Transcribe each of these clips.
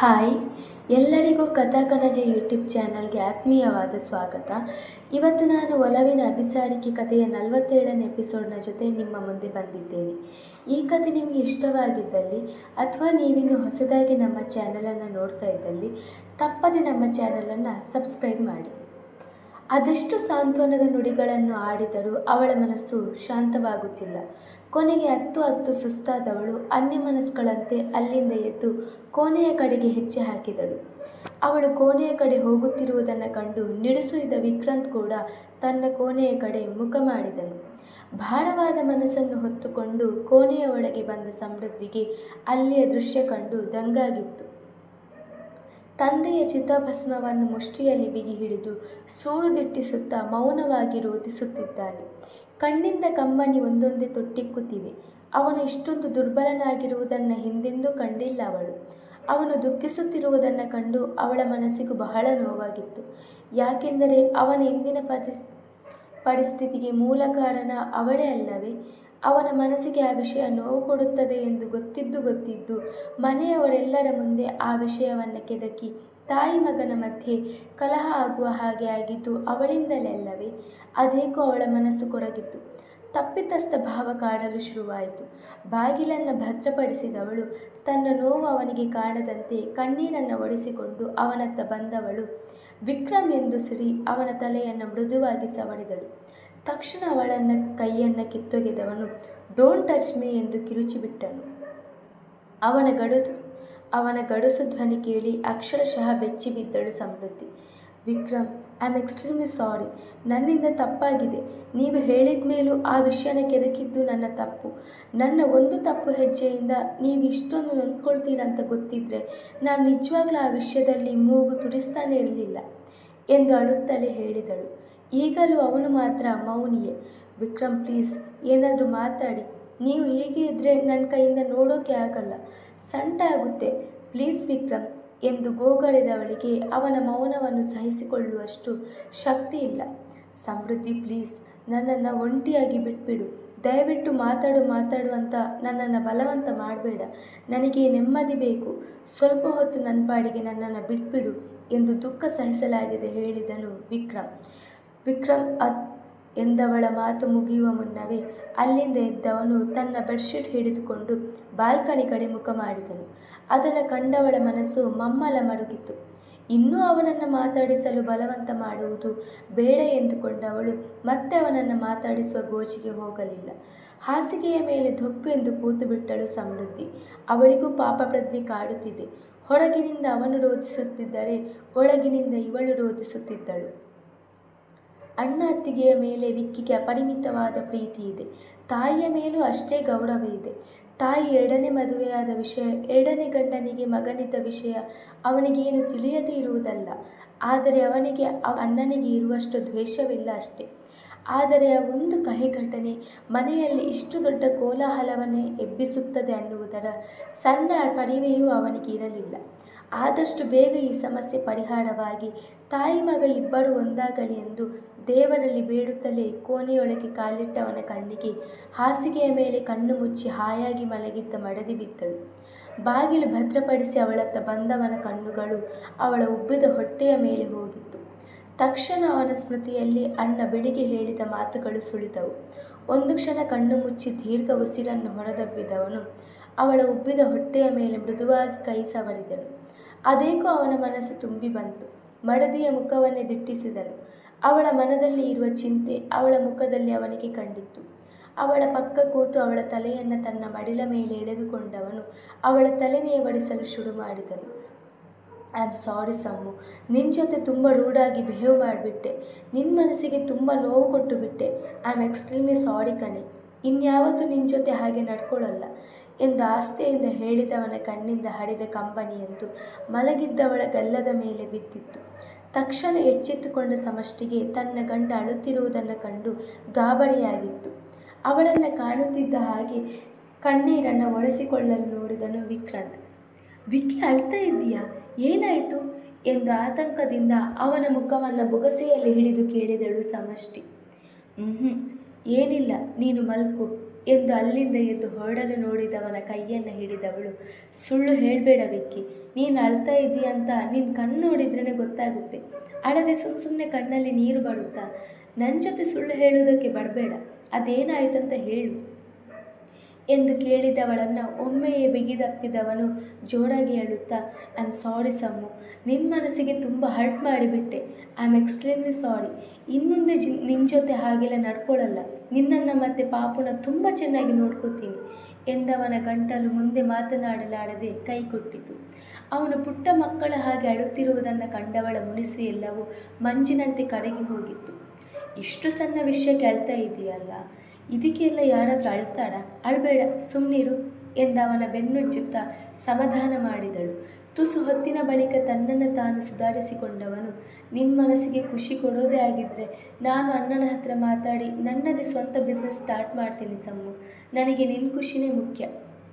Hi, ಎಲ್ಲರಿಗೂ ಕಥಾಕನಜ YouTube ಚಾನಲ್ಗೆ ಆತ್ಮೀಯವಾದ ಸ್ವಾಗತ. ಇವತ್ತು ನಾನು ಒಲವಿನ ಅಭಿಸಾರಿಕೆ ಕಥೆಯ ನಲವತ್ತೇಳನೇ ಎಪಿಸೋಡ್ನ ಜೊತೆ ನಿಮ್ಮ ಮುಂದೆ ಬಂದಿದ್ದೇನೆ. ಈ ಕಥೆ ನಿಮಗೆ ಇಷ್ಟವಾಗಿದ್ದಲ್ಲಿ ಅಥವಾ ನೀವಿನ್ನು ಹೊಸದಾಗಿ ನಮ್ಮ ಚಾನಲನ್ನು ನೋಡ್ತಾ ಇದ್ದಲ್ಲಿ, ತಪ್ಪದೆ ನಮ್ಮ ಚಾನಲನ್ನು ಸಬ್ಸ್ಕ್ರೈಬ್ ಮಾಡಿ. ಅದೆಷ್ಟು ಸಾಂತ್ವನದ ನುಡಿಗಳನ್ನು ಆಡಿದರೂ ಅವಳ ಮನಸ್ಸು ಶಾಂತವಾಗುತ್ತಿಲ್ಲ. ಕೊನೆಗೆ ಹತ್ತು ಹತ್ತು ಸುಸ್ತಾದವಳು ಅನ್ಯಮನಸ್ಗಳಂತೆ ಅಲ್ಲಿಂದ ಎದ್ದು ಕೋಣೆಯ ಕಡೆಗೆ ಹೆಜ್ಜೆ ಹಾಕಿದಳು. ಅವಳು ಕೋಣೆಯ ಕಡೆ ಹೋಗುತ್ತಿರುವುದನ್ನು ಕಂಡು ನಿಡುಸುರಿದ ವಿಕ್ರಾಂತ್ ಕೂಡ ತನ್ನ ಕೋಣೆಯ ಕಡೆ ಮುಖ ಮಾಡಿದನು. ಭಾರವಾದ ಮನಸ್ಸನ್ನು ಹೊತ್ತುಕೊಂಡು ಕೋಣೆಯ ಒಳಗೆ ಬಂದ ಸಮೃದ್ಧಿಗೆ ಅಲ್ಲಿಯ ದೃಶ್ಯ ಕಂಡು ದಂಗಾಗಿತ್ತು. ತಂದೆಯ ಚಿತಾಭಸ್ಮವನ್ನು ಮುಷ್ಟಿಯಲ್ಲಿ ಬಿಗಿ ಹಿಡಿದು ಸೂಳು ದಿಟ್ಟಿಸುತ್ತಾ ಮೌನವಾಗಿ ರೋಧಿಸುತ್ತಿದ್ದಾನೆ ಕಣ್ಣಿಂದ ಕಂಬನಿ ಒಂದೊಂದೇ ತೊಟ್ಟಿಕ್ಕುತ್ತಿವೆ. ಅವನು ಇಷ್ಟೊಂದು ದುರ್ಬಲನಾಗಿರುವುದನ್ನು ಹಿಂದೆಂದೂ ಕಂಡಿಲ್ಲ ಅವಳು. ಅವನು ದುಃಖಿಸುತ್ತಿರುವುದನ್ನು ಕಂಡು ಅವಳ ಮನಸ್ಸಿಗೂ ಬಹಳ ನೋವಾಗಿತ್ತು. ಯಾಕೆಂದರೆ ಅವನ ಇಂದಿನ ಪರಿಸ್ ಪರಿಸ್ಥಿತಿಗೆ ಮೂಲ ಕಾರಣ ಅವಳೇ ಅಲ್ಲವೇ? ಅವನ ಮನಸ್ಸಿಗೆ ಆ ವಿಷಯ ನೋವು ಕೊಡುತ್ತದೆ ಎಂದು ಗೊತ್ತಿದ್ದು ಗೊತ್ತಿದ್ದು, ಮನೆಯವರೆಲ್ಲರ ಮುಂದೆ ಆ ವಿಷಯವನ್ನು ಕೆದಕಿ ತಾಯಿ ಮಗನ ಮಧ್ಯೆ ಕಲಹ ಆಗುವ ಹಾಗೆ ಆಗಿದ್ದು ಅವಳಿಂದಲೆಲ್ಲವೇ ಅದೇಕೋ ಅವಳ ಮನಸ್ಸು ಕೊರಗಿತ್ತು ತಪ್ಪಿತಸ್ಥ ಭಾವ ಕಾಡಲು ಶುರುವಾಯಿತು. ಬಾಗಿಲನ್ನು ಭದ್ರಪಡಿಸಿದವಳು, ತನ್ನ ನೋವು ಅವನಿಗೆ ಕಾಣದಂತೆ ಕಣ್ಣೀರನ್ನು ಒಡಿಸಿಕೊಂಡು ಅವನತ್ತ ಬಂದವಳು ವಿಕ್ರಮ್ ಎಂದು ಸಿರಿ ಅವನ ತಲೆಯನ್ನು ಮೃದುವಾಗಿ ಸವರಿದಳು. ತಕ್ಷಣ ಅವಳನ್ನ ಕೈಯನ್ನು ಕಿತ್ತೊಗೆದವನು ಡೋಂಟ್ ಟಚ್ ಮೀ ಎಂದು ಕಿರುಚಿಬಿಟ್ಟನು. ಅವನ ಗಡು ಅವನ ಗಡುಸು ಧ್ವನಿ ಕೇಳಿ ಅಕ್ಷರಶಃ ಬೆಚ್ಚಿ ಬಿದ್ದಳು Samriddhi. Vikram I am extremely sorry ನನ್ನಿಂದ ತಪ್ಪಾಗಿದೆ. ನೀವು ಹೇಳಿದ ಮೇಲೂ ಆ ವಿಷಯನ ಕೆದಕಿದ್ದು ನನ್ನ ತಪ್ಪು. ನನ್ನ ಒಂದು ತಪ್ಪು ಹೆಜ್ಜೆಯಿಂದ ನೀವು ಇಷ್ಟೊಂದು ನೊಂದ್ಕೊಳ್ತೀರಂತ ಗೊತ್ತಿದ್ದರೆ ನಾನು ನಿಜವಾಗ್ಲೂ ಆ ವಿಷಯದಲ್ಲಿ ಮೂಗು ತುರಿಸ್ತಾನೆ ಇರಲಿಲ್ಲ ಎಂದು ಅಳುತ್ತಲೇ ಹೇಳಿದಳು. ಈಗಲೂ ಅವನು ಮಾತ್ರ ಮೌನಿಯೇ. ವಿಕ್ರಮ್ ಪ್ಲೀಸ್ ಏನಾದರೂ ಮಾತಾಡಿ. ನೀವು ಹೀಗೆ ಇದ್ದರೆ ನನ್ನ ಕೈಯಿಂದ ನೋಡೋಕೆ ಆಗಲ್ಲ. ಸಂಟ ಆಗುತ್ತೆ. ಪ್ಲೀಸ್ ವಿಕ್ರಮ್, ಎಂದು ಗೋಗಳಿದವಳಿಗೆ ಅವನ ಮೌನವನ್ನು ಸಹಿಸಿಕೊಳ್ಳುವಷ್ಟು ಶಕ್ತಿ ಇಲ್ಲ. ಸಮೃದ್ಧಿ ಪ್ಲೀಸ್ ನನ್ನನ್ನು ಒಂಟಿಯಾಗಿ ಬಿಟ್ಬಿಡು. ದಯವಿಟ್ಟು ಮಾತಾಡು ಮಾತಾಡು ಅಂತ ನನ್ನನ್ನು ಬಲವಂತ ಮಾಡಬೇಡ. ನನಗೆ ನೆಮ್ಮದಿ ಬೇಕು. ಸ್ವಲ್ಪ ಹೊತ್ತು ನನ್ನ ಪಾಡಿಗೆ ನನ್ನನ್ನು ಬಿಟ್ಬಿಡು ಎಂದು ದುಃಖ ಸಹಿಸಲಾಗಿದೆ ಹೇಳಿದನು ವಿಕ್ರಮ್. ವಿಕ್ರಮ್ ಅತ್ ಎಂದವಳ ಮಾತು ಮುಗಿಯುವ ಮುನ್ನವೇ ಅಲ್ಲಿಂದ ಎದ್ದವನು ತನ್ನ ಬೆಡ್ಶೀಟ್ ಹಿಡಿದುಕೊಂಡು ಬಾಲ್ಕನಿ ಕಡೆ ಮುಖ ಮಾಡಿದನು. ಅದನ್ನು ಕಂಡವಳ ಮನಸ್ಸು ಮಮ್ಮಲ ಮಡುಗಿತು ಇನ್ನೂ ಅವನನ್ನು ಮಾತಾಡಿಸಲು ಬಲವಂತ ಮಾಡುವುದು ಬೇಡ ಎಂದುಕೊಂಡವಳು ಮತ್ತೆ ಅವನನ್ನು ಮಾತಾಡಿಸುವ ಗೋಚಿಗೆ ಹೋಗಲಿಲ್ಲ. ಹಾಸಿಗೆಯ ಮೇಲೆ ದೊಪ್ಪೆಂದು ಕೂತು ಬಿಟ್ಟಳು ಸಮೃದ್ಧಿ. ಅವಳಿಗೂ ಪಾಪ ಪ್ರಜ್ಞೆ ಕಾಡುತ್ತಿದೆ. ಹೊರಗಿನಿಂದ ಅವನು ರೋಧಿಸುತ್ತಿದ್ದರೆ ಒಳಗಿನಿಂದ ಇವಳು ರೋಧಿಸುತ್ತಿದ್ದಳು. ಅಣ್ಣ ಅತ್ತಿಗೆಯ ಮೇಲೆ ವಿಕ್ಕಿಗೆ ಅಪರಿಮಿತವಾದ ಪ್ರೀತಿ ಇದೆ. ತಾಯಿಯ ಮೇಲೂ ಅಷ್ಟೇ ಗೌರವ ಇದೆ. ತಾಯಿ ಎರಡನೇ ಮದುವೆಯಾದ ವಿಷಯ, ಎರಡನೇ ಗಂಡನಿಗೆ ಮಗನಿದ್ದ ವಿಷಯ ಅವನಿಗೇನು ತಿಳಿಯದೇ ಇರುವುದಲ್ಲ. ಆದರೆ ಅವನಿಗೆ ಅಣ್ಣನಿಗೆ ಇರುವಷ್ಟು ದ್ವೇಷವಿಲ್ಲ ಅಷ್ಟೇ. ಆದರೆ ಆ ಒಂದು ಕಹಿ ಘಟನೆ ಮನೆಯಲ್ಲಿ ಇಷ್ಟು ದೊಡ್ಡ ಕೋಲಾಹಲವನ್ನೇ ಎಬ್ಬಿಸುತ್ತದೆ ಅನ್ನುವುದರ ಸಣ್ಣ ಪರಿವೆಯೂ ಅವನಿಗೆ ಇರಲಿಲ್ಲ. ಆದಷ್ಟು ಬೇಗ ಈ ಸಮಸ್ಯೆ ಪರಿಹಾರವಾಗಿ ತಾಯಿ ಮಗ ಇಬ್ಬರು ಒಂದಾಗಲಿ ಎಂದು ದೇವರಲ್ಲಿ ಬೇಡುತ್ತಲೇ ಕೋಣೆಯೊಳಗೆ ಕಾಲಿಟ್ಟವನ ಕಣ್ಣಿಗೆ ಹಾಸಿಗೆಯ ಮೇಲೆ ಕಣ್ಣು ಮುಚ್ಚಿ ಹಾಯಾಗಿ ಮಲಗಿದ್ದ ಮಡದಿ ಬಿದ್ದಳು. ಬಾಗಿಲು ಭದ್ರಪಡಿಸಿ ಅವಳತ್ತ ಬಂದವನ ಕಣ್ಣುಗಳು ಅವಳ ಉಬ್ಬಿದ ಹೊಟ್ಟೆಯ ಮೇಲೆ ಹೋಗಿತ್ತು. ತಕ್ಷಣ ಅವನ ಸ್ಮೃತಿಯಲ್ಲಿ ಅಣ್ಣ ಬೆಳಿಗ್ಗೆ ಹೇಳಿದ ಮಾತುಗಳು ಸುಳಿದವು. ಒಂದು ಕ್ಷಣ ಕಣ್ಣು ಮುಚ್ಚಿ ದೀರ್ಘ ಉಸಿರನ್ನು ಹೊರದಬ್ಬಿದವನು ಅವಳ ಉಬ್ಬಿದ ಹೊಟ್ಟೆಯ ಮೇಲೆ ಮೃದುವಾಗಿ ಕೈ ಸವರಿದನು. ಅದೇಕೋ ಅವನ ಮನಸ್ಸು ತುಂಬಿ ಬಂತು. ಮಡದಿಯ ಮುಖವನ್ನೇ ದಿಟ್ಟಿಸಿದನು ಅವಳ ಮನದಲ್ಲಿ ಇರುವ ಚಿಂತೆ ಅವಳ ಮುಖದಲ್ಲಿ ಅವನಿಗೆ ಕಂಡಿತ್ತು. ಅವಳ ಪಕ್ಕ ಕೂತು ಅವಳ ತಲೆಯನ್ನು ತನ್ನ ಮಡಿಲ ಮೇಲೆ ಎಳೆದುಕೊಂಡವನು ಅವಳ ತಲೆನೆಯ ಬಡಿಸಲು ಶುರು ಮಾಡಿದನು. I am sorry Sammu. ನಿನ್ನ ಜೊತೆ ತುಂಬ ರೂಢಾಗಿ ಬಿಹೇವ್ ಮಾಡಿಬಿಟ್ಟೆ. ನಿನ್ನ ಮನಸ್ಸಿಗೆ ತುಂಬ ನೋವು ಕೊಟ್ಟು ಬಿಟ್ಟೆ. ಐ ಆಮ್ ಎಕ್ಸ್ಟ್ರೀಮ್ಲಿ ಸಾರಿ ಕಣೆ. ಇನ್ಯಾವತ್ತೂ ನಿನ್ನ ಜೊತೆ ಹಾಗೆ ನಡ್ಕೊಳ್ಳಲ್ಲ. ಎಂದು ಆಸ್ತೆಯಿಂದ ಹೇಳಿದವನ ಕಣ್ಣಿಂದ ಹರಿದ ಕಂಬನಿಯಂತು ಮಲಗಿದ್ದವಳ ಗಲ್ಲದ ಮೇಲೆ ಬಿದ್ದಿತ್ತು. ತಕ್ಷಣ ಎಚ್ಚೆತ್ತುಕೊಂಡ ಸಮಷ್ಟಿಗೆ ತನ್ನ ಗಂಡ ಅಳುತ್ತಿರುವುದನ್ನು ಕಂಡು ಗಾಬರಿಯಾಗಿತ್ತು. ಅವಳನ್ನು ಕಾಣುತ್ತಿದ್ದ ಹಾಗೆ ಕಣ್ಣೀರನ್ನು ಒರೆಸಿಕೊಳ್ಳಲು ನೋಡಿದನು ವಿಕ್ರಾಂತ್. ವಿಕ್ಕಿ, ಅಳ್ತಾ ಇದ್ದೀಯಾ? ಏನಾಯಿತು? ಎಂದು ಆತಂಕದಿಂದ ಅವನ ಮುಖವನ್ನು ಬೊಗಸೆಯಲ್ಲಿ ಹಿಡಿದು ಕೇಳಿದಳು ಸಮಷ್ಟಿ. ಹ್ಞೂ ಏನಿಲ್ಲ, ನೀನು ಮಲ್ಕು. ಎಂದು ಅಲ್ಲಿಂದ ಎದ್ದು ಹೊರಡಲು ನೋಡಿದವನ ಕೈಯನ್ನು ಹಿಡಿದವಳು. ಸುಳ್ಳು ಹೇಳಬೇಡ ವಿಕ್ಕಿ, ನೀನು ಅಳ್ತಾ ಇದ್ದೀಯ ಅಂತ ನಿನ್ನ ಕಣ್ಣು ನೋಡಿದ್ರೇ ಗೊತ್ತಾಗುತ್ತೆ. ಅಳದೆ ಸುಮ್ ಸುಮ್ಮನೆ ಕಣ್ಣಲ್ಲಿ ನೀರು ಬರುತ್ತಾ? ನನ್ನ ಜೊತೆ ಸುಳ್ಳು ಹೇಳೋದಕ್ಕೆ ಬರಬೇಡ ಅದೇನಾಯ್ತಂತ ಹೇಳು. ಎಂದು ಕೇಳಿದವಳನ್ನು ಒಮ್ಮೆಯೇ ಬಿಗಿದಪ್ಪಿದವನು ಜೋರಾಗಿ ಅಳುತ್ತಾ ಐ ಆಮ್ ಸಾರಿ ಸಮ್ಮು ನಿನ್ನ ಮನಸ್ಸಿಗೆ ತುಂಬ ಹರ್ಟ್ ಮಾಡಿಬಿಟ್ಟೆ. ಐ ಆಮ್ ಎಕ್ಸ್ಟ್ರೀಮ್ಲಿ ಸಾರಿ ಇನ್ಮುಂದೆ ಜಿ ನಿನ್ನ ಜೊತೆ ಹಾಗೆಲ್ಲ ನಡ್ಕೊಳ್ಳಲ್ಲ ನಿನ್ನನ್ನು ಮತ್ತೆ ಪಾಪುನ ತುಂಬ ಚೆನ್ನಾಗಿ ನೋಡ್ಕೋತೀನಿ ಎಂದವನ ಗಂಟಲು ಮುಂದೆ ಮಾತನಾಡಲಾಡದೆ ಕೈ ಕೊಟ್ಟಿತು. ಅವನು ಪುಟ್ಟ ಮಕ್ಕಳ ಹಾಗೆ ಅಳುತ್ತಿರುವುದನ್ನು ಕಂಡವಳ ಮುನಿಸು ಎಲ್ಲವೂ ಮಂಜಿನಂತೆ ಕರಗಿ ಹೋಗಿತ್ತು. ಇಷ್ಟು ಸಣ್ಣ ವಿಷಯಕ್ಕೆ ಅಳ್ತಾ ಇದೆಯಲ್ಲ, ಇದಕ್ಕೆಲ್ಲ ಯಾರಾದರೂ ಅಳ್ತಾಳ ಅಳ್ಬೇಡ ಸುಮ್ಮನಿರು ಎಂದವನ ಬೆನ್ನುಜ್ಜುತ್ತಾ ಸಮಾಧಾನ ಮಾಡಿದಳು. ತುಸು ಹೊತ್ತಿನ ಬಳಿಕ ತನ್ನನ್ನು ತಾನು ಸುಧಾರಿಸಿಕೊಂಡವನು. ನಿನ್ನ ಮನಸ್ಸಿಗೆ ಖುಷಿ ಕೊಡೋದೇ ಆಗಿದ್ದರೆ ನಾನು ಅಣ್ಣನ ಹತ್ರ ಮಾತಾಡಿ ನನ್ನದೇ ಸ್ವಂತ ಬಿಸ್ನೆಸ್ ಸ್ಟಾರ್ಟ್ ಮಾಡ್ತೀನಿ ಸಮ್ಮು. ನನಗೆ ನಿನ್ನ ಖುಷಿನೇ ಮುಖ್ಯ.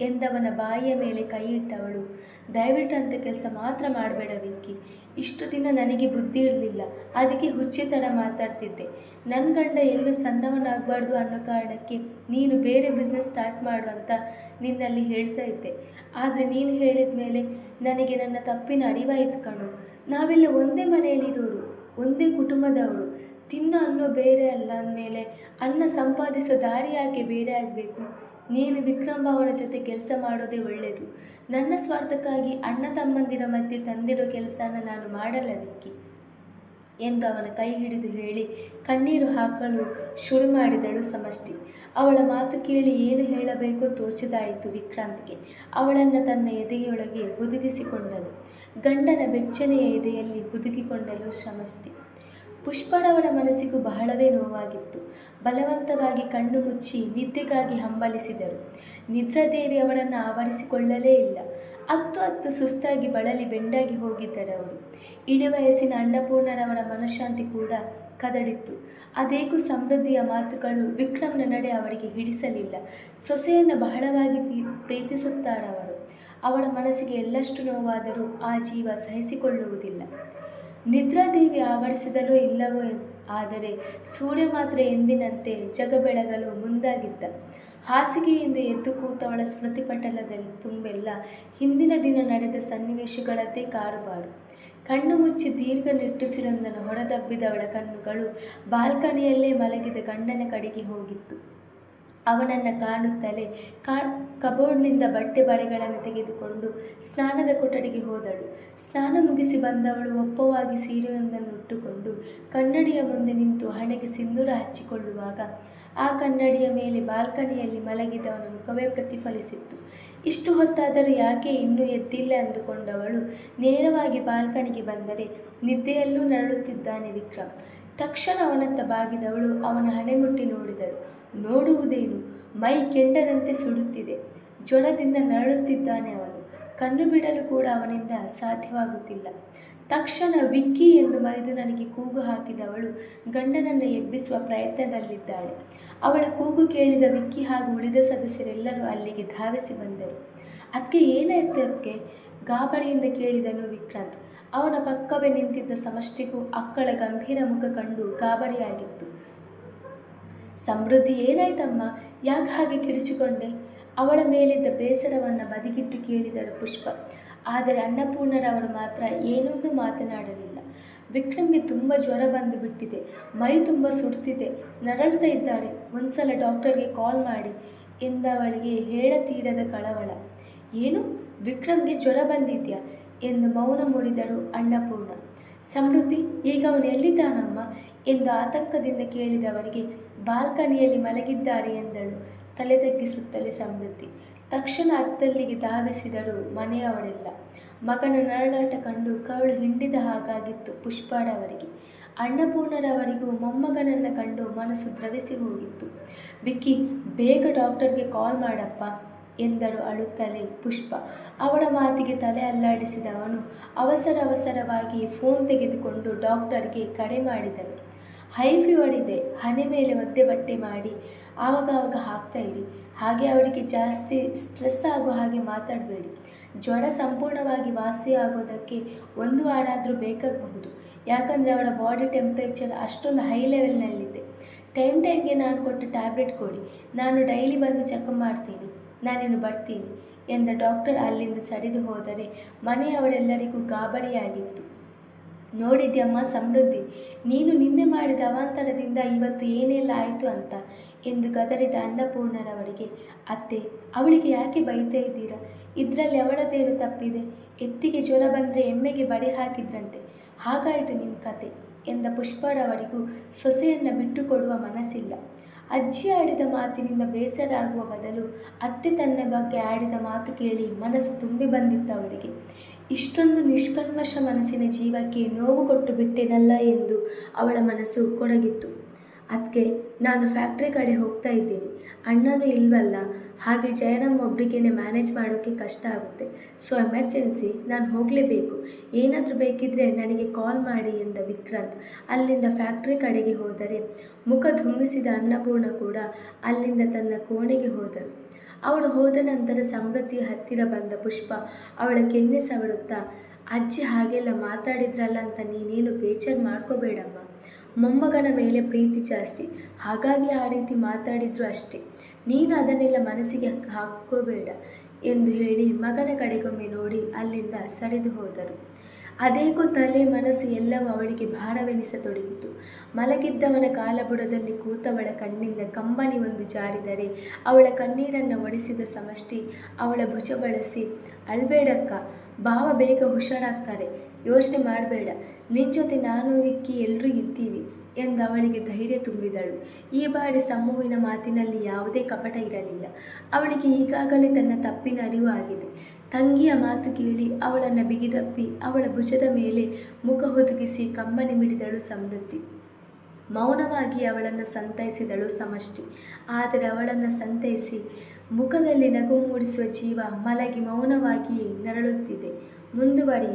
ಎಂದವನ ಬಾಯಿಯ ಮೇಲೆ ಕೈ ಇಟ್ಟವಳು ದಯವಿಟ್ಟು ಅಂತ ಕೆಲಸ ಮಾತ್ರ ಮಾಡಬೇಡ ವಿಕ್ಕಿ. ಇಷ್ಟು ದಿನ ನನಗೆ ಬುದ್ಧಿ ಇರಲಿಲ್ಲ. ಅದಕ್ಕೆ ಹುಚ್ಚಿತನ ಮಾತಾಡ್ತಿದ್ದೆ. ನನ್ನ ಗಂಡ ಎಲ್ಲೂ ಸಣ್ಣವನಾಗಬಾರ್ದು ಅನ್ನೋ ಕಾರಣಕ್ಕೆ ನೀನು ಬೇರೆ ಬಿಸ್ನೆಸ್ ಸ್ಟಾರ್ಟ್ ಮಾಡು ಅಂತ ನಿನ್ನಲ್ಲಿ ಹೇಳ್ತಾ ಇದ್ದೆ. ಆದರೆ ನೀನು ಹೇಳಿದ ಮೇಲೆ ನನಗೆ ನನ್ನ ತಪ್ಪಿನ ಅರಿವಾಯಿತು ಕಣು. ನಾವೆಲ್ಲ ಒಂದೇ ಮನೆಯಲ್ಲಿರೋರು ಒಂದೇ ಕುಟುಂಬದವರು. ತಿನ್ನೋ ಅನ್ನೋ ಬೇರೆ ಅಲ್ಲ ಅಂದಮೇಲೆ ಅನ್ನ ಸಂಪಾದಿಸೋ ದಾರಿ ಯಾಕೆ ಬೇರೆ ಆಗಬೇಕು? ನೀನು ವಿಕ್ರಮ್ ಭಾವನ ಜೊತೆ ಕೆಲಸ ಮಾಡೋದೇ ಒಳ್ಳೆಯದು ನನ್ನ ಸ್ವಾರ್ಥಕ್ಕಾಗಿ ಅಣ್ಣ ತಮ್ಮಂದಿರ ಮಧ್ಯೆ ತಂದಿರೋ ಕೆಲಸನ ನಾನು ಮಾಡಲ್ಲ ವಿಕ್ಕಿ ಎಂದು ಅವನ ಕೈ ಹಿಡಿದು ಹೇಳಿ ಕಣ್ಣೀರು ಹಾಕಲು ಶುರು ಮಾಡಿದಳು ಸಮಷ್ಟಿ. ಅವಳ ಮಾತು ಕೇಳಿ ಏನು ಹೇಳಬೇಕೋ ತೋಚದಾಯಿತು ವಿಕ್ರಾಂತ್ಗೆ. ಅವಳನ್ನು ತನ್ನ ಎದೆಯೊಳಗೆ ಹುದುಗಿಸಿಕೊಂಡನು. ಗಂಡನ ಬೆಚ್ಚನೆಯ ಎದೆಯಲ್ಲಿ ಹುದುಗಿಕೊಂಡಳು ಸಮಷ್ಟಿ. ಪುಷ್ಪರವರ ಮನಸ್ಸಿಗೂ ಬಹಳವೇ ನೋವಾಗಿತ್ತು. ಬಲವಂತವಾಗಿ ಕಣ್ಣು ಮುಚ್ಚಿ ನಿದ್ದೆಗಾಗಿ ಹಂಬಲಿಸಿದರು. ನಿದ್ರಾದೇವಿ ಅವರನ್ನು ಆವರಿಸಿಕೊಳ್ಳಲೇ ಇಲ್ಲ. ಹತ್ತು ಹತ್ತು ಸುಸ್ತಾಗಿ ಬಳಲಿ ಬೆಂಡಾಗಿ ಹೋಗಿದ್ದರವರು ಇಳಿ ವಯಸ್ಸಿನ ಅನ್ನಪೂರ್ಣರವರ ಮನಃಶಾಂತಿ ಕೂಡ ಕದಡಿತ್ತು. ಅದೇಕೂ ಸಮೃದ್ಧಿಯ ಮಾತುಗಳು ವಿಕ್ರಮ್ನ ನಡೆ ಅವರಿಗೆ ಹಿಡಿಸಲಿಲ್ಲ. ಸೊಸೆಯನ್ನು ಬಹಳವಾಗಿ ಪ್ರೀತಿಸುತ್ತಾರವರು. ಅವಳ ಮನಸ್ಸಿಗೆ ಎಲ್ಲಷ್ಟು ನೋವಾದರೂ ಆ ಜೀವ ಸಹಿಸಿಕೊಳ್ಳುವುದಿಲ್ಲ. ನಿದ್ರಾದೇವಿ ಆವರಿಸಿದಲೋ ಇಲ್ಲವೋ ಆದರೆ ಸೂರ್ಯ ಮಾತ್ರ ಎಂದಿನಂತೆ ಜಗ ಬೆಳಗಲು ಮುಂದಾಗಿದ್ದ. ಹಾಸಿಗೆಯಿಂದ ಎದ್ದು ಕೂತವಳ ಸ್ಮೃತಿಪಟಲದಲ್ಲಿ ತುಂಬೆಲ್ಲ ಹಿಂದಿನ ದಿನ ನಡೆದ ಸನ್ನಿವೇಶಗಳದ್ದೇ ಕಾರುಬಾರು. ಕಣ್ಣು ಮುಚ್ಚಿ ದೀರ್ಘ ನಿಟ್ಟುಸಿರೊಂದನ್ನು ಹೊರದಬ್ಬಿದವಳ ಕಣ್ಣುಗಳು ಬಾಲ್ಕನಿಯಲ್ಲೇ ಮಲಗಿದ ಗಂಡನ ಕಡೆಗೆ ಹೋಗಿತ್ತು. ಅವನನ್ನು ಕಾಣುತ್ತಲೇ ಕಾ, ಕಬೋರ್ಡ್ನಿಂದ ಬಟ್ಟೆ ಬರೆಗಳನ್ನು ತೆಗೆದುಕೊಂಡು ಸ್ನಾನದ ಕೊಠಡಿಗೆ ಹೋದಳು. ಸ್ನಾನ ಮುಗಿಸಿ ಬಂದವಳು ಒಪ್ಪವಾಗಿ ಸೀರೆಯೊಂದನ್ನು ಉಟ್ಟುಕೊಂಡು ಕನ್ನಡಿಯ ಮುಂದೆ ನಿಂತು ಹಣೆಗೆ ಸಿಂಧೂರ ಹಚ್ಚಿಕೊಳ್ಳುವಾಗ ಆ ಕನ್ನಡಿಯ ಮೇಲೆ ಬಾಲ್ಕನಿಯಲ್ಲಿ ಮಲಗಿದವನ ಮುಖವೇ ಪ್ರತಿಫಲಿಸಿತ್ತು. ಇಷ್ಟು ಹೊತ್ತಾದರೂ ಯಾಕೆ ಇನ್ನೂ ಎದ್ದಿಲ್ಲ ಅಂದುಕೊಂಡವಳು ನೇರವಾಗಿ ಬಾಲ್ಕನಿಗೆ ಬಂದರೆ ನಿದ್ದೆಯಲ್ಲೂ ನರಳುತ್ತಿದ್ದಾನೆ ವಿಕ್ರಮ್. ತಕ್ಷಣ ಅವನತ್ತ ಬಾಗಿದವಳು ಅವನ ಹಣೆಮುಟ್ಟಿ ನೋಡಿದಳು. ನೋಡುವುದೇನು? ಮೈ ಕೆಂಡದಂತೆ ಸುಡುತ್ತಿದೆ. ಜ್ವರದಿಂದ ನರಳುತ್ತಿದ್ದಾನೆ ಅವನು. ಕಣ್ಣು ಬಿಡಲು ಕೂಡ ಅವನಿಂದ ಸಾಧ್ಯವಾಗುತ್ತಿಲ್ಲ ತಕ್ಷಣ ವಿಕ್ಕಿ ಎಂದು ಮರೆದು ನನಗೆ ಕೂಗು ಹಾಕಿದವಳು ಗಂಡನನ್ನು ಎಬ್ಬಿಸುವ ಪ್ರಯತ್ನದಲ್ಲಿದ್ದಾಳೆ. ಅವಳ ಕೂಗು ಕೇಳಿದ ವಿಕ್ಕಿ ಹಾಗೂ ಉಳಿದ ಸದಸ್ಯರೆಲ್ಲರೂ ಅಲ್ಲಿಗೆ ಧಾವಿಸಿ ಬಂದರು. ಅದಕ್ಕೆ ಏನಾಯ್ತು ಅದಕ್ಕೆ ಗಾಬರಿಯಿಂದ ಕೇಳಿದನು ವಿಕ್ರಾಂತ್. ಅವನ ಪಕ್ಕವೇ ನಿಂತಿದ್ದ ಸಮಷ್ಟಿಗೂ ಅಕ್ಕಳ ಗಂಭೀರ ಮುಖ ಕಂಡು ಗಾಬರಿಯಾಗಿತ್ತು. ಸಮೃದ್ಧಿ ಏನಾಯ್ತಮ್ಮ? ಯಾಕೆ ಹಾಗೆ ಕಿರಿಚಿಕೊಂಡೆ? ಅವಳ ಮೇಲಿದ್ದ ಬೇಸರವನ್ನು ಬದಿಗಿಟ್ಟು ಕೇಳಿದಳು ಪುಷ್ಪ. ಆದರೆ ಅನ್ನಪೂರ್ಣರವರು ಮಾತ್ರ ಏನೊಂದು ಮಾತನಾಡಲಿಲ್ಲ. ವಿಕ್ರಮ್ಗೆ ತುಂಬ ಜ್ವರ ಬಂದು ಬಿಟ್ಟಿದೆ. ಮೈ ತುಂಬ ಸುಡ್ತಿದೆ. ನರಳ್ತಾ ಇದ್ದಾಳೆ. ಒಂದ್ಸಲ ಡಾಕ್ಟರ್ಗೆ ಕಾಲ್ ಮಾಡಿ ಎಂದವಳಿಗೆ ಹೇಳತೀರದ ಕಳವಳ. ಏನು? ವಿಕ್ರಮ್ಗೆ ಜ್ವರ ಬಂದಿದ್ಯಾ? ಎಂದು ಮೌನ ಮೂಡಿದರು ಅನ್ನಪೂರ್ಣ. ಸಮೃದ್ಧಿ, ಈಗ ಅವನು ಎಲ್ಲಿದ್ದಾನಮ್ಮ? ಎಂದು ಆತಂಕದಿಂದ ಕೇಳಿದವರಿಗೆ ಬಾಲ್ಕನಿಯಲ್ಲಿ ಮಲಗಿದ್ದಾರೆ ಎಂದಳು. ತಲೆ ತಗ್ಗಿಸುತ್ತಲೇ ಸಮೃದ್ಧಿ. ತಕ್ಷಣ ಅತ್ತಲ್ಲಿಗೆ ಧಾವಿಸಿದರು ಮನೆಯವರೆಲ್ಲ. ಮಗನ ನರಳಾಟ ಕಂಡು ಕರುಳು ಹಿಂಡಿದ ಹಾಗಾಗಿತ್ತು ಪುಷ್ಪಾಡವರಿಗೆ ಅನ್ನಪೂರ್ಣರವರಿಗೂ ಮೊಮ್ಮಗನನ್ನು ಕಂಡು ಮನಸ್ಸು ದ್ರವಿಸಿ ಹೋಗಿತ್ತು. ವಿಕ್ಕಿ, ಬೇಗ ಡಾಕ್ಟರ್ಗೆ ಕಾಲ್ ಮಾಡಪ್ಪ. ಎಂದರು ಅಳುತ್ತಲೇ ಪುಷ್ಪ. ಅವಳ ಮಾತಿಗೆ ತಲೆ ಅಲ್ಲಾಡಿಸಿದವನು ಅವಸರ ಅವಸರವಾಗಿ ಫೋನ್ ತೆಗೆದುಕೊಂಡು ಡಾಕ್ಟರ್ಗೆ ಕರೆ ಮಾಡಿದನು. ಹೈ ಫೀವರ್ ಇದೆ. ಹಣೆ ಮೇಲೆ ಒದ್ದೆ ಬಟ್ಟೆ ಮಾಡಿ. ಆವಾಗ ಆವಾಗ ಹಾಕ್ತಾ ಇರಿ. ಹಾಗೆ ಅವಳಿಗೆ ಜಾಸ್ತಿ ಸ್ಟ್ರೆಸ್ ಆಗೋ ಹಾಗೆ ಮಾತಾಡಬೇಡಿ. ಜ್ವರ ಸಂಪೂರ್ಣವಾಗಿ ವಾಸಿಯಾಗೋದಕ್ಕೆ ಒಂದು ವಾರ ಆದರೂ ಬೇಕಾಗಬಹುದು. ಯಾಕಂದರೆ ಅವಳ ಬಾಡಿ ಟೆಂಪ್ರೇಚರ್ ಅಷ್ಟೊಂದು ಹೈ ಲೆವೆಲ್ನಲ್ಲಿದೆ ಟೈಮ್ ಟೈಮ್ಗೆ ನಾನು ಕೊಟ್ಟ ಟ್ಯಾಬ್ಲೆಟ್ ಕೊಡಿ. ನಾನು ಡೈಲಿ ಬಂದು ಚೆಕ್ ಮಾಡ್ತೀನಿ. ನಾನಿನ್ನು ಬರ್ತೀನಿ ಎಂದ ಡಾಕ್ಟರ್ ಅಲ್ಲಿಂದ ಸಡಿದು ಹೋದರೆ ಮನೆಯವರೆಲ್ಲರಿಗೂ ಗಾಬರಿಯಾಗಿತ್ತು. ನೋಡಿದ್ಯಮ್ಮ ಸಮೃದ್ಧಿ, ನೀನು ನಿನ್ನೆ ಮಾಡಿದ ಅವಾಂತರದಿಂದ ಇವತ್ತು ಏನೆಲ್ಲ ಆಯಿತು ಅಂತ ಎಂದು ಗದರಿದ ಅನ್ನಪೂರ್ಣರವರಿಗೆ ಅತ್ತೆ, ಅವಳಿಗೆ ಯಾಕೆ ಬೈತಾ ಇದ್ದೀರಾ? ಇದರಲ್ಲಿ ಅವಳದೇನು ತಪ್ಪಿದೆ? ಎತ್ತಿಗೆ ಜ್ವರ ಬಂದರೆ ಎಮ್ಮೆಗೆ ಬಡಿ ಹಾಕಿದ್ರಂತೆ, ಹಾಗಾಯಿತು ನಿಮ್ಮ ಕತೆ ಎಂದ ಪುಷ್ಪರವರಿಗೂ ಸೊಸೆಯನ್ನು ಬಿಟ್ಟುಕೊಡುವ ಮನಸ್ಸಿಲ್ಲ. ಅಜ್ಜಿ ಆಡಿದ ಮಾತಿನಿಂದ ಬೇಸರ ಆಗುವ ಬದಲು ಅತ್ತೆ ತನ್ನ ಬಗ್ಗೆ ಆಡಿದ ಮಾತು ಕೇಳಿ ಮನಸ್ಸು ತುಂಬಿ ಬಂದಿತ್ತು ಅವಳಿಗೆ. ಇಷ್ಟೊಂದು ನಿಷ್ಕಲ್ಮಶ ಮನಸ್ಸಿನ ಜೀವಕ್ಕೆ ನೋವು ಕೊಟ್ಟು ಬಿಟ್ಟೆನಲ್ಲ ಎಂದು ಅವಳ ಮನಸ್ಸು ಕೊಡಗಿತ್ತು. ಅದಕ್ಕೆ ನಾನು ಫ್ಯಾಕ್ಟ್ರಿ ಕಡೆ ಹೋಗ್ತಾ ಇದ್ದೀನಿ. ಅಣ್ಣನೂ ಇಲ್ವಲ್ಲ? ಹಾಗೆ ಜಯನಮ್ಮ ಒಬ್ಬರಿಗೇನೆ ಮ್ಯಾನೇಜ್ ಮಾಡೋಕ್ಕೆ ಕಷ್ಟ ಆಗುತ್ತೆ. ಸೊ ಎಮರ್ಜೆನ್ಸಿ ನಾನು ಹೋಗಲೇಬೇಕು. ಏನಾದರೂ ಬೇಕಿದ್ದರೆ ನನಗೆ ಕಾಲ್ ಮಾಡಿ ಎಂದ ವಿಕ್ರಾಂತ್. ಅಲ್ಲಿಂದ ಫ್ಯಾಕ್ಟ್ರಿ ಕಡೆಗೆ ಹೋದರೆ, ಮುಖ ಧುಮ್ಮಿಸಿದ ಅನ್ನಪೂರ್ಣ ಕೂಡ ಅಲ್ಲಿಂದ ತನ್ನ ಕೋಣೆಗೆ ಹೋದರು. ಅವಳು ಹೋದ ನಂತರ ಸಮೃದ್ಧಿಯ ಹತ್ತಿರ ಬಂದ ಪುಷ್ಪ ಅವಳ ಕೆನ್ನೆ ಸವಡುತ್ತಾ ಅಜ್ಜಿ ಹಾಗೆಲ್ಲ ಮಾತಾಡಿದ್ರಲ್ಲ ಅಂತ ನೀನೇನು ಬೇಜಾರು ಮಾಡ್ಕೋಬೇಡಮ್ಮ. ಮೊಮ್ಮಗನ ಮೇಲೆ ಪ್ರೀತಿ ಜಾಸ್ತಿ. ಹಾಗಾಗಿ ಆ ರೀತಿ ಮಾತಾಡಿದ್ರು ಅಷ್ಟೇ. ನೀನು ಅದನ್ನೆಲ್ಲ ಮನಸ್ಸಿಗೆ ಹಾಕೋಬೇಡ ಎಂದು ಹೇಳಿ ಮಗನ ಕಡೆಗೊಮ್ಮೆ ನೋಡಿ ಅಲ್ಲಿಂದ ಸಡೆದು ಹೋದರು. ಅದೇಕೋ ತಲೆ ಮನಸ್ಸು ಎಲ್ಲವೂ ಅವಳಿಗೆ ಭಾರವೆನಿಸತೊಡಗಿತು. ಮಲಗಿದ್ದವನ ಕಾಲಬುಡದಲ್ಲಿ ಕೂತವಳ ಕಣ್ಣಿಂದ ಕಂಬನಿ ಒಂದು ಜಾರಿದರೆ ಅವಳ ಕಣ್ಣೀರನ್ನು ಒಡಿಸಿದ ಸಮಷ್ಟಿ ಅವಳ ಭುಜ ಬಳಸಿ, ಅಳ್ಬೇಡಕ್ಕ ಭಾವ ಬೇಗ ಹುಷಾರಾಗ್ತಾರೆ. ಯೋಚನೆ ಮಾಡಬೇಡ. ನಿನ್ನ ಜೊತೆ ನಾನು ವಿಕ್ಕಿ ಎಲ್ಲರೂ ಇದ್ದೀವಿ ಎಂದು ಅವಳಿಗೆ ಧೈರ್ಯ ತುಂಬಿದಳು. ಈ ಬಾರಿ ಸಮೂಹಿನ ಮಾತಿನಲ್ಲಿ ಯಾವುದೇ ಕಪಟ ಇರಲಿಲ್ಲ. ಅವಳಿಗೆ ಈಗಾಗಲೇ ತನ್ನ ತಪ್ಪಿನ ಅರಿವು ಆಗಿದೆ. ತಂಗಿಯ ಮಾತು ಕೇಳಿ ಅವಳನ್ನು ಬಿಗಿದಪ್ಪಿ ಅವಳ ಭುಜದ ಮೇಲೆ ಮುಖ ಹೊದಗಿಸಿ ಕಮ್ಮನೆ ಮಿಡಿದಳು ಸಮೃದ್ಧಿ. ಮೌನವಾಗಿ ಅವಳನ್ನು ಸಂತೈಸಿದಳು ಸಮಷ್ಟಿ. ಆದರೆ ಅವಳನ್ನು ಸಂತೈಸಿ ಮುಖದಲ್ಲಿ ನಗು ಮೂಡಿಸುವ ಜೀವ ಮಲಗಿ ಮೌನವಾಗಿಯೇ ನರಳುತ್ತಿದೆ. ಮುಂದುವರಿ